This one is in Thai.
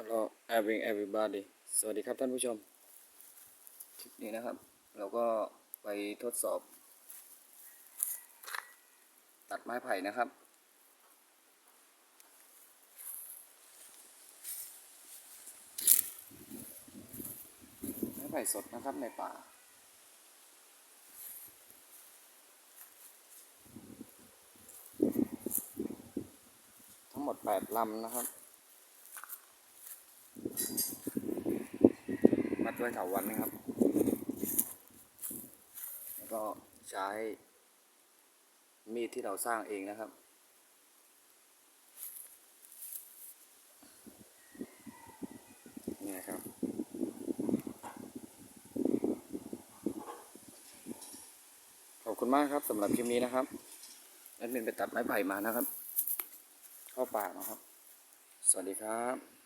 Hello every everybody สวัสดีครับท่านผู้ชม คลิปนี้นะครับ เราก็ไปทดสอบ ตัดไม้ไผ่นะครับ ไม้ไผ่สดนะครับในป่าทั้งหมด 8 ลำนะครับ มัดด้วยเถาวันนะครับ แล้วก็ใช้มีดที่เราสร้างเองนะครับนี่นะครับขอบคุณมากครับสำหรับคลิปนี้นะครับแอดมินไปตัดไม้ไผ่มานะครับ เข้าป่านะครับ สวัสดีครับ